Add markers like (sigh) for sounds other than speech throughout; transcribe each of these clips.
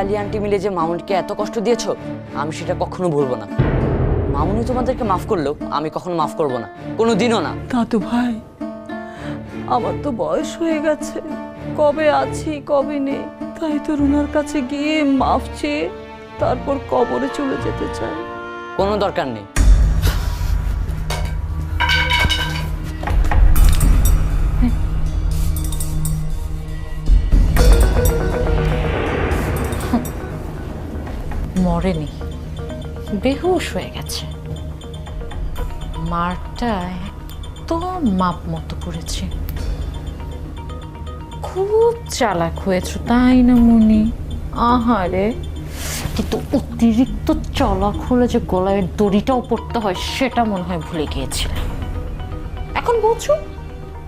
Ali aunty মিলে যে মামুনকে এত কষ্ট দিয়েছ আমি সেটা কখনো ভুলবো না। মামুনি তোমাদেরকে মাফ করল আমি কখনো মাফ করব না। কোনো দিনও না। দাদু ভাই আমার তো বয়স হয়ে গেছে। কবে আছি কবে নেই তাই তো রুনার কাছে গিয়ে মাফ চেয়ে তারপর কবরে চলে যেতে চাই। কোনো দরকার নেই। মরেনি। বেহুশ হয়ে গেছে। মারটা একদম মাপ মতো করেছে। খুব চালাক হয়েছ, তাই না মনি আহারে, কিন্তু অতিরিক্ত চালাক হলে যে গলায় দড়িটাও পড়তে হয়, সেটা মনে হয় ভুলে গিয়েছিলে এখন বোঝো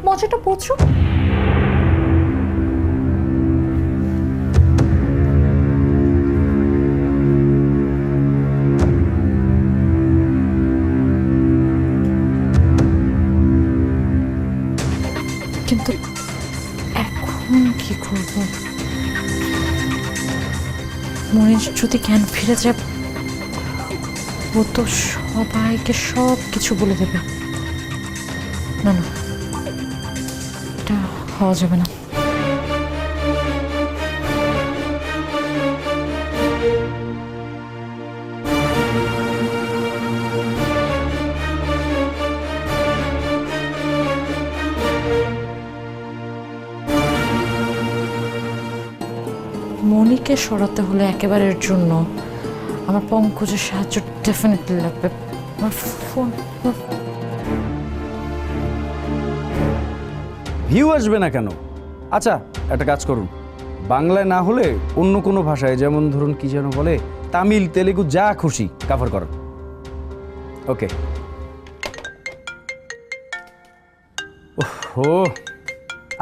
মজাটা বোঝো যদি জ্ঞান ফিরে যায়, ও তো সবাইকে সব কিছু বলে দেবে। না না, এটা হওয়া যাবে না। মনিকে সরাতে হলে একেবারের জন্য। আমার পঙ্কজের সাহায্য ডেফিনেটলি লাগবে। আমার ফোন ভিউ আসবে না কেন? আচ্ছা একটা কাজ করুন। বাংলায় না হলে অন্য কোনো ভাষায়, যেমন ধরুন কি যেন বলে, তামিল, তেলেগু, যা খুশি কাভার করুন ওকে ও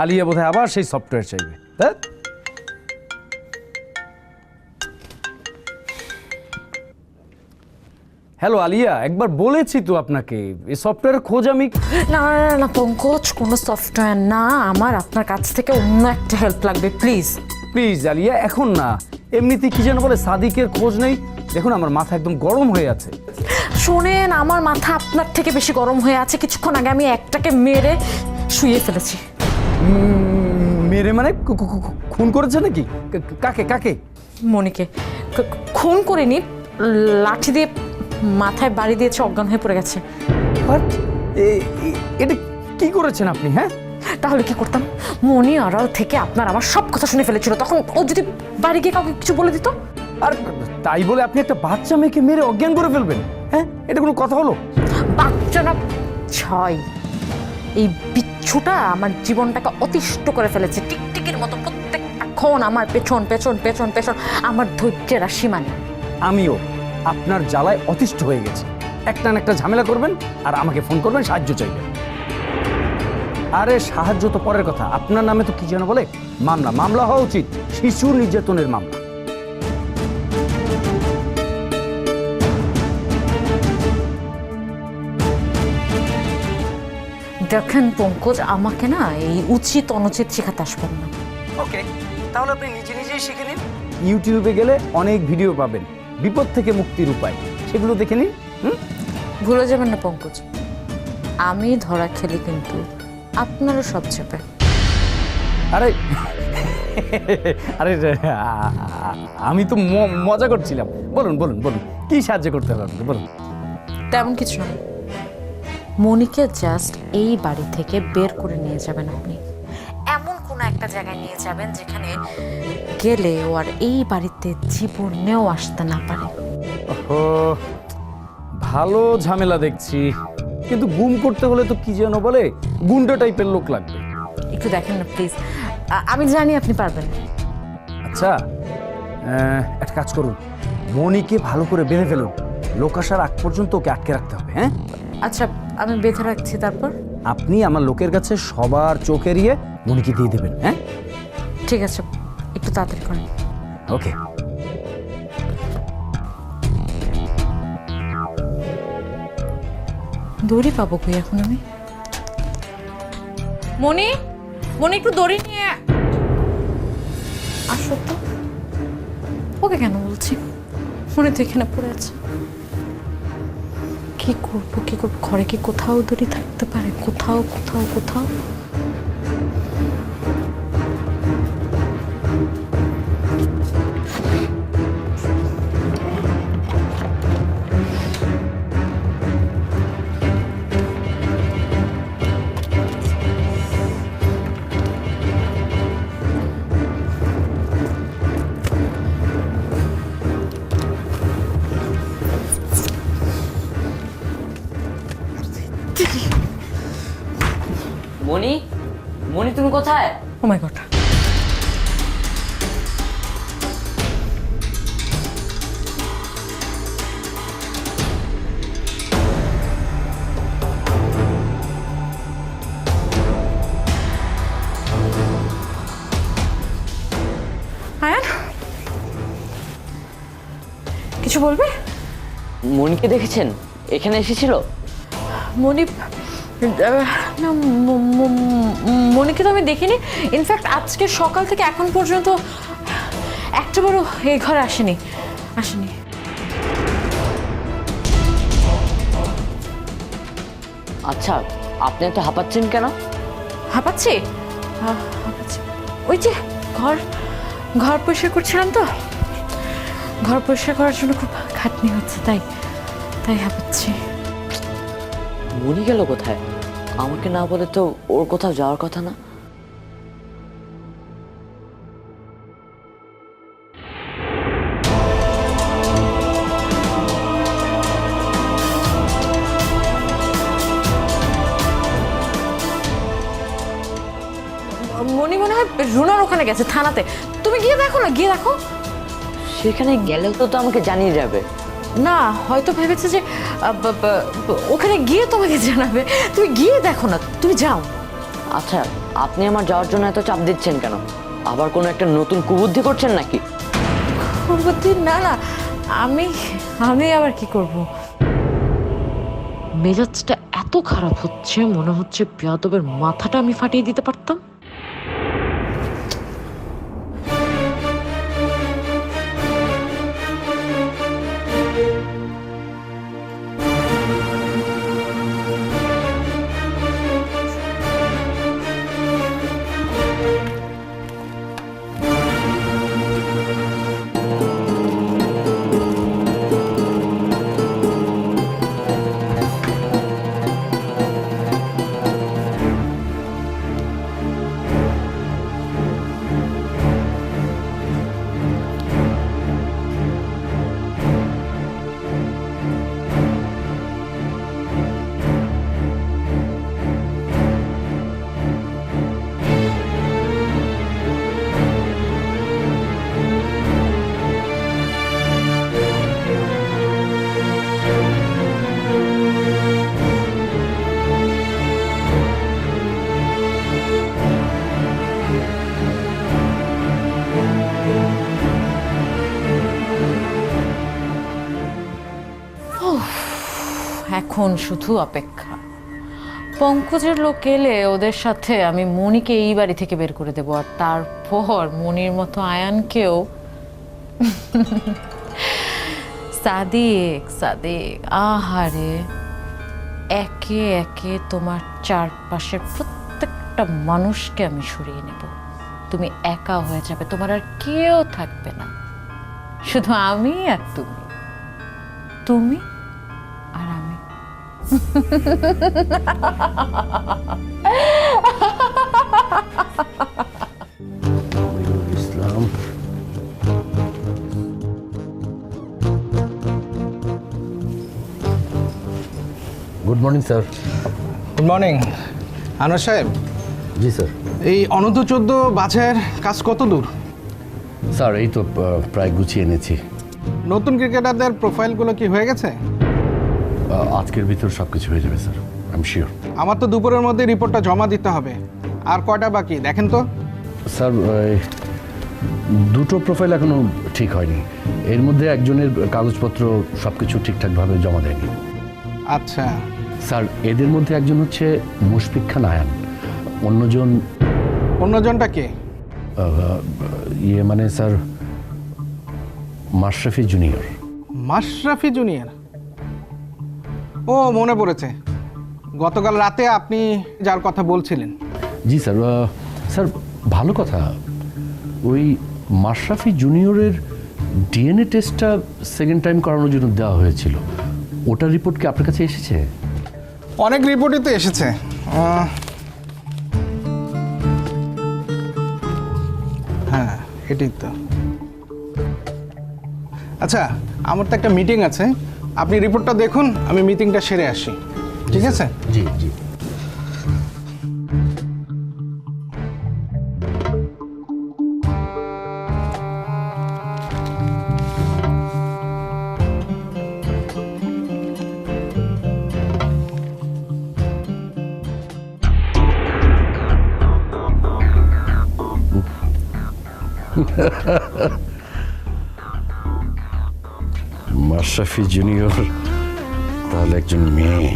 আলিয়া বোধহয় আবার সেই সফটওয়্যার চাইবে। ধ্যাৎ। হ্যালো আলিয়া একবার বলেছি তো আপনাকে এই সফটওয়্যারের খোঁজ আমি না না না, না পঙ্কজ কোনো সফটওয়্যার না আমার আপনার কাছ থেকে অন্য একটা হেল্প লাগবে প্লিজ প্লিজ আলিয়া এখন না এমনিতে কি যেন বলে সাদিকের খোঁজ নেই। দেখুন আমার মাথা একদম গরম হয়ে আছে। শোনেন আমার মাথা আপনার থেকে বেশি গরম হয়ে আছে কিছুক্ষণ আগে আমি একটাকে মেরে শুয়ে ফেলেছি। মেরে মানে কু- কু- কু- খুন করেছে নাকি? কা- কাকে কাকে? মনিকে ক- খুন করিনি লাঠি দিয়ে মাথায় বাড়ি দিয়েছে অজ্ঞান হয়ে পড়ে গেছে। এটা কি করেছেন আপনি হ্যাঁ? তাহলে কি করতাম? মনি আড়াল থেকে আপনার আমার সব কথা শুনে ফেলেছিল। তখন ও যদি বাড়ি গিয়ে কাউকে কিছু বলে দিত? আর তাই বলে আপনি একটা বাচ্চা মেয়েকে মেরে অজ্ঞান করে ফেলবেন হ্যাঁ? এটা কোনো কথা হলো? বাচ্চা না ছয় এই বিচ্ছুটা আমার জীবনটাকে অতিষ্ঠ করে ফেলেছে। টিকটিকির মতো প্রত্যেকক্ষণ আমার পেছন পেছন পেছন পেছন। আমার ধৈর্যের আর সীমা নেই। আমিও। আপনার জ্বালায় অতিষ্ঠ হয়ে গেছে। একটা না একটা ঝামেলা করবেন আর আমাকে ফোন করবেন সাহায্য চাইবেন। আরে সাহায্য তো পরের কথা। আপনার নামে তো কি যেন বলে? মামলা। মামলা হওয়া উচিত। শিশু নির্যাতনের মামলা। দেখেন পঙ্কজ আমাকে না এই উচিত অনুচিত শেখাতে আসবেন না। ওকে তাহলে আপনি নিজে নিজেই শিখে নিন। ইউটিউবে গেলে অনেক ভিডিও পাবেন। বিপদ থেকে মুক্তির উপায়। সেগুলো দেখে নিন হুম? ভুলে যাবেন না পঙ্কজ। আমি ধরা খেলি কিন্তু আপনারও সব চেপে। আরে আরে আমি তো মজা করছিলাম। বলুন বলুন বলুন কি সাহায্য করতে হবে আপনাকে? বলুন। তেমন কিছু না মনিকে জাস্ট এই বাড়ি থেকে বের করে নিয়ে যাবেন আপনি। কোনো একটা জায়গায় নিয়ে যাবেন যেখানে গেলে ও আর এই বাড়িতে জীবনেও আসতে না পারে। ভালো ঝামেলা দেখছি। কিন্তু গুম করতে হলে তো কি যেন বলে গুন্ডা টাইপের লোক লাগবে। একটু দেখেন না প্লিজ। আমি জানি আপনি পারবেন। আচ্ছা একটা কাজ করুন। মনিকে ভালো করে বেঁধে ফেলুন। লোক আসার আগ পর্যন্ত ওকে আটকে রাখতে হবে হ্যাঁ? আচ্ছা আমি বেঁধে রাখছি তারপর? আপনি আমার লোকের কাছে সবার চোখ এড়িয়ে মনিকে দিয়ে দেবেন হ্যাঁ? ঠিক আছে একটু তাড়াতাড়ি করেন। ওকে। দড়ি পাবো কই এখন আমি? মনি মনি একটু দড়ি নিয়ে আসো তো। ওকে কেন বলছি? মনে তো এখানে পড়ে আছে। কি করব কি করব? ঘরে কি কোথাও দড়ি থাকতে পারে? কোথাও কোথাও কোথাও? কিছু বলবে? মনিকে দেখেছেন? এখানে এসেছিল? মনি না মনিকে তো আমি দেখিনি। ইনফ্যাক্ট আজকে সকাল থেকে এখন পর্যন্ত একটা বড় এই ঘরে আসেনি। আসেনি। আচ্ছা আপনি এত হাঁপাচ্ছেন কেন? হাঁপাচ্ছি? হাঁপাচ্ছি। ওই যে ঘর ঘর পরিষ্কার করছিলাম তো। ঘর পরিষ্কার করার জন্য খুব খাটনি হচ্ছে তাই তাই হাঁপাচ্ছি মনি গেল কোথায়? আমাকে না বলে তো ওর কোথাও যাওয়ার কথা না? মনি মনে হয় রুনার ওখানে গেছে থানাতে। তুমি গিয়ে দেখো না গিয়ে দেখো। সেখানে গেলেও তো তো আমাকে জানিয়ে যাবে। না হয়তো ভেবেছে যে আহ, ব- ব- ব- ওখানে গিয়ে তোমাকে জানাবে। তুমি গিয়ে দেখো না তুমি যাও। আচ্ছা আপনি আমার যাওয়ার জন্য এত চাপ দিচ্ছেন কেন? আবার কোনো একটা নতুন কুবুদ্ধি করছেন নাকি? পূর্বতী না না আমি আমি আবার কি করব? মেজাজটা এত খারাপ হচ্ছে মনে হচ্ছে বেয়াদবের মাথাটা আমি ফাটিয়ে দিতে পারতাম। এখন শুধু অপেক্ষা। পঙ্কজের লোক এলে ওদের সাথে আমি মনিকে এই বাড়ি থেকে বের করে দেবো, আর তারপর মনির মতো আয়ানকেও। সাদিক সাদিক, আহারে, একে একে তোমার চারপাশের প্রত্যেকটা মানুষকে আমি সরিয়ে নেব। তুমি একা হয়ে যাবে, তোমার আর কেউ থাকবে না। শুধু আমি আর তুমি। তুমি আর আমি। Islam good morning sir good morning Anwar সাহেব জি স্যার এই অনন্ত চোদ্দ বাছাইয়ের কাজ কত দূর? স্যার এই তো প্রায় গুছিয়ে এনেছি। নতুন ক্রিকেটারদের প্রোফাইলগুলো কি হয়ে গেছে? আজকের ভিতর সব কিছু হয়ে যাবে স্যার। আই এম শিওর আমার তো দুপুরের মধ্যে রিপোর্টটা জমা দিতে হবে। আর কয়টা বাকি? দেখেন তো। স্যার দুটো প্রোফাইল এখনও ঠিক হয়নি। এর মধ্যে একজনের কাগজপত্র সব কিছু ঠিকঠাকভাবে জমা দেয়নি। আচ্ছা। স্যার এদের মধ্যে একজন হচ্ছে মুশফিক খান আয়ান অন্যজন অন্যজনটা কে? ইয়ে মানে sir Mashrafe junior. Mashrafe junior? ও মনে পড়েছে। গতকাল রাতে আপনি যার কথা বলছিলেন। জি স্যার স্যার ভালো কথা। ওই মাশরাফি জুনিয়রের ডিএনএ টেস্টটা সেকেন্ড টাইম করানোর জন্য দেওয়া হয়েছিল। ওটার রিপোর্ট কি আপনার কাছে এসেছে? অনেক রিপোর্টই তো এসেছে। হ্যাঁ এটাই তো। আচ্ছা আমার তো একটা মিটিং আছে। আপনি রিপোর্টটা দেখুন আমি মিটিংটা সেরে আসি। ঠিক আছে? জি জি। (laughs) মাশরাফি জুনিয়র তাহলে একজন মেয়ে?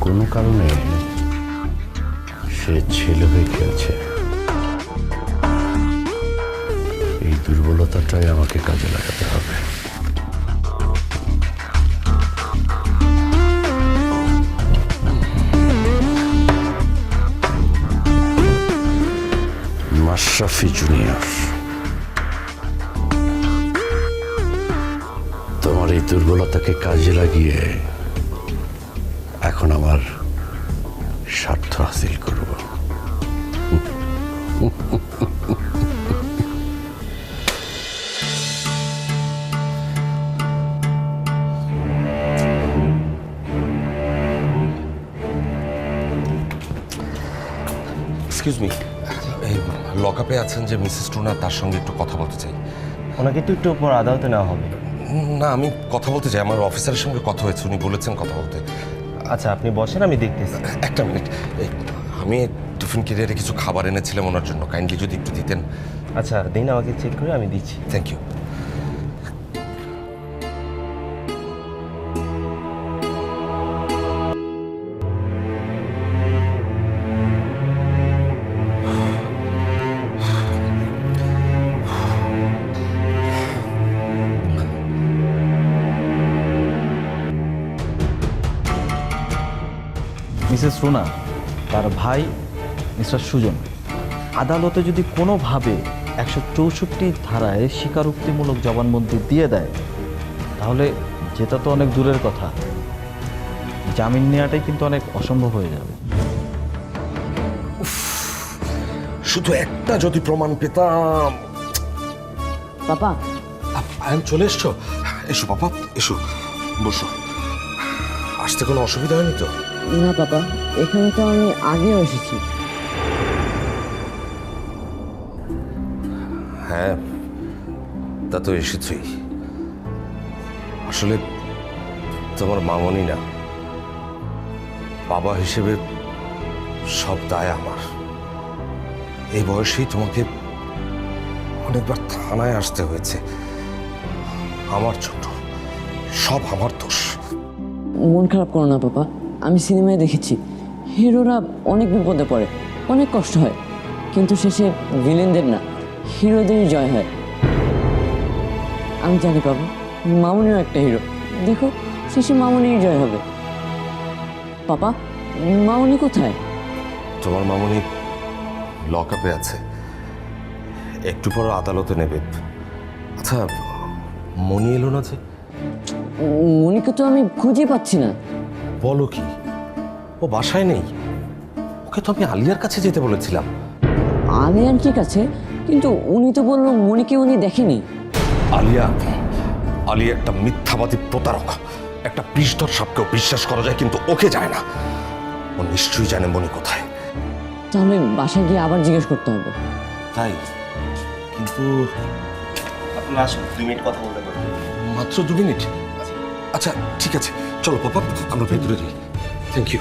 কোনো কারণে সে ছেলে হয়ে খেলছে। এই দুর্বলতাটাই আমাকে কাজে লাগাতে হবে। মাশরাফি জুনিয়র দুর্বলতাকে কাজে লাগিয়ে এখন আমার স্বার্থ হাসিল করব। এক্সকিউজ মি এই লকআপে আছেন যে মিসেস টুনা তার সঙ্গে একটু কথা বলতে চাই। ওনাকে একটু একটু পর আদালতে নেওয়া হবে। না আমি কথা বলতে চাই। আমার অফিসারের সঙ্গে কথা হয়েছে উনি বলেছেন কথা বলতে। আচ্ছা আপনি বসেন আমি দেখতেছি। একটা মিনিট। এই, আমি টিফিন কেরিয়ারে কিছু খাবার এনেছিলাম ওনার জন্য। কাইন্ডলি যদি একটু দিতেন। আচ্ছা দিন আমাকে চেক করে আমি দিচ্ছি। থ্যাংক ইউ রুনা তার ভাই মিস্টার সুজন। আদালতে যদি কোনোভাবে একশো চৌষট্টি ধারায় স্বীকারোক্তিমূলক জবানবন্দি দিয়ে দেয় তাহলে যেটা তো অনেক দূরের কথা। জামিন নেওয়াটাই কিন্তু অনেক অসম্ভব হয়ে যাবে। শুধু একটা যদি প্রমাণ পেতাম। আপ- আয়ান চলে এসছো? এসো বাবা এসো বসো। আসতে কোনো অসুবিধা হয়নি তো? না বাবা এখানে তো আমি আগেও এসেছি। হ্যাঁ তা তো এসেছই। আসলে তোমার মামনি না বাবা হিসেবে সব দায় আমার। এই বয়সেই তোমাকে অনেকবার থানায় আসতে হয়েছে। আমার জন্য সব আমার দোষ। মন খারাপ করো না পাপা আমি সিনেমায় দেখেছি। হিরোরা অনেক বিপদে পড়ে অনেক কষ্ট হয়। কিন্তু শেষে ভিলেনদের না হিরোদেরই জয় হয়। আমি জানি পাবো মামুনিও একটা হিরো। দেখো শেষে মামুনির জয় হবে। পাপা মামুনি কোথায়? তোমার মামুনি লক আপে আছে। একটু পর আদালতে নেবে। আচ্ছা মনি এলো না যে? মনিকে তো আমি খুঁজে পাচ্ছি না। বলো কি? ও বাসায় নেই। ওকে তো আমি আলিয়ার কাছে যেতে বলেছিলাম। আলিয়ান ঠিক আছে কিন্তু উনি তো বলল মনিকে উনি দেখেনি। আলিয়া আলিয়া একটা মিথ্যাবাদী প্রতারক। একটা পৃষ্ঠর সাপকেও বিশ্বাস করা যায় কিন্তু ওকে যায় না। ও নিশ্চয়ই জানে মনি কোথায়। তাহলে বাসায় গিয়ে আবার জিজ্ঞেস করতে হবে। তাই? কিন্তু আপনি আসুন দুই মিনিট কথা বলতে পারবেন। মাত্র দু মিনিট? আচ্ছা ঠিক আছে। চলো পাপা আমরা ভেতরে যাই। Thank you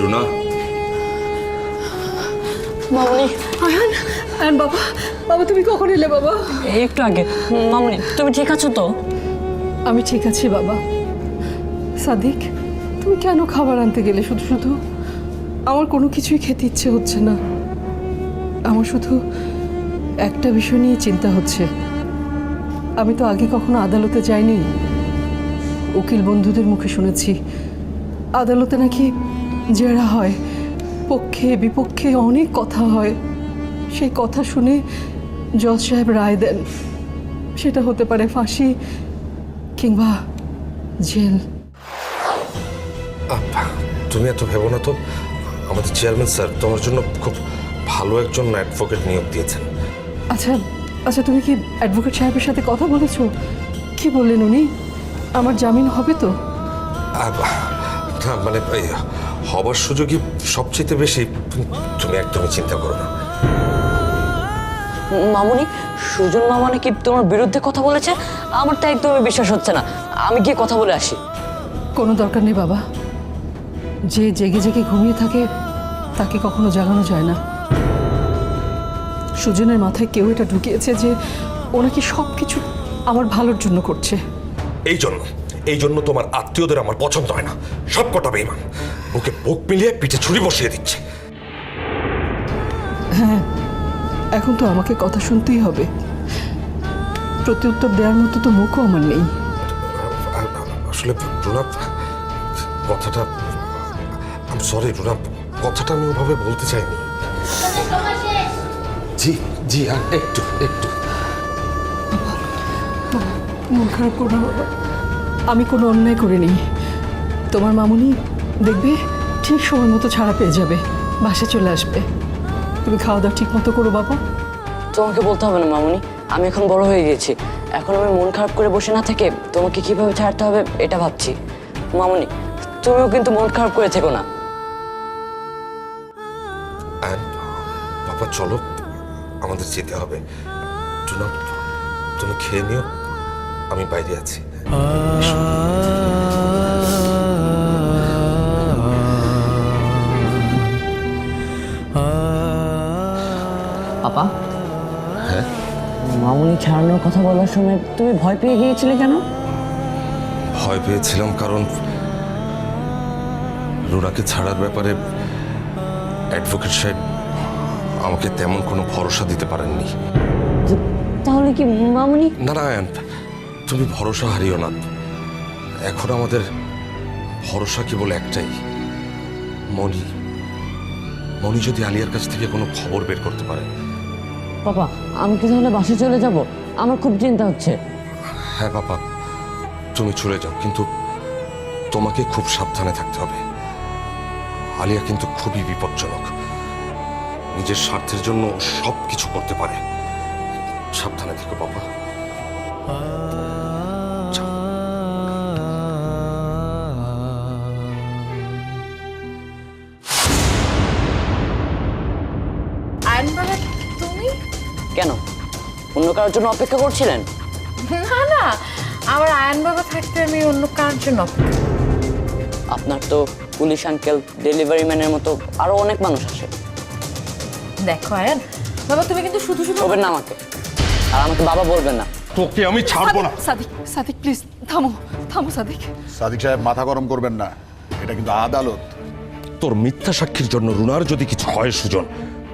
Runa. মামনি। আয়ান আয়ান বাবা বাবা তুমি কখন এলে বাবা? একটু আগে। মামনি তুমি ঠিক আছো তো? আমি ঠিক আছি বাবা। সাদিক তুমি কেন খাবার আনতে গেলে শুধু শুধু? আমার কোনো কিছুই খেতে ইচ্ছে হচ্ছে না। আমার শুধু একটা বিষয় নিয়ে চিন্তা হচ্ছে। আমি তো আগে কখনো আদালতে যাইনি। উকিল বন্ধুদের মুখে শুনেছি। আদালতে নাকি জেরা হয়। পক্ষে, বিপক্ষে অনেক কথা হয়। সেই কথা শুনে জজ সাহেব রায় দেন। সেটা হতে পারে ফাঁসি কিংবা জেল। তুমি এত ভেবো না তো? আমাদের চেয়ারম্যান স্যার তোমার জন্য খুব ভালো একজন অ্যাডভোকেট নিয়োগ দিয়েছেন। আচ্ছা আচ্ছা তুমি কি অ্যাডভোকেট সাহেবের সাথে কথা বলেছ? কি বললেন উনি? আমার জামিন হবে তো? না মানে হবার সুযোগই সবচেয়ে বেশি। তুমি একদমই চিন্তা করো না। মামুনি সুজন মামা নাকি তোমার বিরুদ্ধে কথা বলেছে? আমার তো একদমই বিশ্বাস হচ্ছে না। আমি গিয়ে কথা বলে আসি। কোনো দরকার নেই বাবা। যে জেগে জেগে ঘুমিয়ে থাকে তাকে কখনো জাগানো যায় না। সুজনের মাথায় কেউ এটা ঢুকিয়েছে যে ওনাকে সব কিছু আমার ভালোর জন্য করছে। এই জন্য এই জন্য তোমার আত্মীয়দের আমার পছন্দ হয় না। সব কটা বেইমান। বুকে বুক মিলিয়ে পিঠে ছুরি বসিয়ে দিচ্ছে। হ্যাঁ এখন তো আমাকে কথা শুনতেই হবে। প্রত্যুত্তর দেওয়ার মতো তো মুখও আমার নেই। আসলে রুনা কথাটা সরি রুনা কথাটা আমি ওভাবে বলতে চাইনি। জি জি আর একটু একটু। মন খারাপ করো আমি কোনো অন্যায় করিনি। তোমার মামুনি দেখবে ঠিক সময় মতো ছাড়া পেয়ে যাবে বাসে চলে আসবে। তুমি খাওয়া দাওয়া ঠিক মতো করো বাবা। তোমাকে বলতে হবে না মামুনি। আমি এখন বড় হয়ে গেছি এখন আমি মন খারাপ করে বসে না থেকে তোমাকে কীভাবে ছাড়তে হবে এটা ভাবছি। মামুনি তুমিও কিন্তু মন খারাপ করে থেকো না। বাবা চলো। আমাদের যেতে হবে। তুমি খেয়ে নিও আমি বাইরে আছি। পাপা? হ্যাঁ? মামুনি ছাড়ানোর কথা বলার সময় তুমি ভয় পেয়ে গিয়েছিলে কেন? ভয় পেয়েছিলাম কারণ রুনাকে ছাড়ার ব্যাপারে অ্যাডভোকেট সাহেব আমাকে তেমন কোনো ভরসা দিতে পারেননি। তাহলে কি মামনি? না না তুমি ভরসা হারিও না। এখন আমাদের ভরসা কেবল একটাই। মনি মনি যদি আলিয়ার কাছ থেকে কোনো খবর বের করতে পারে। বাবা আমি কি তাহলে বাসে চলে যাব? আমার খুব চিন্তা হচ্ছে। হ্যাঁ বাবা তুমি চলে যাও কিন্তু তোমাকে খুব সাবধানে থাকতে হবে। আলিয়া কিন্তু খুবই বিপজ্জনক। নিজের স্বার্থের জন্য সব কিছু করতে পারে। সাবধানে থেকো বাবা। তুমি? কেন? অন্য কারোর জন্য অপেক্ষা করছিলেন? না না আমার আয়ন বাবা থাকতে আমি অন্য কার জন্য অপেক্ষা আপনার তো পুলিশ আঙ্কেল ডেলিভারি ম্যানের মতো আরও অনেক মানুষ আসে দেখো আয়ন। বাবা তুমি কিন্তু শুধু শুধু করবেন না আমাকে। আর আমাকে বাবা বলবেন না। তোকে আমি ছাড়বো না। সাদিক সাদিক প্লিজ থামো থামো সাদিক। সাদিক সাহেব মাথা গরম করবেন না। এটা কিন্তু আদালত। তোর মিথ্যা সাক্ষীর জন্য রুনার যদি কিছু হয় সুজন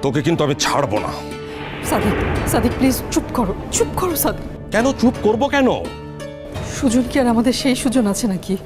তোকে কিন্তু আমি ছাড়বো না। সাদিক সাদিক প্লিজ চুপ করো চুপ করো সাদিক। কেন চুপ করব কেন? সুজন কি আর আমাদের সেই সুজন আছে নাকি?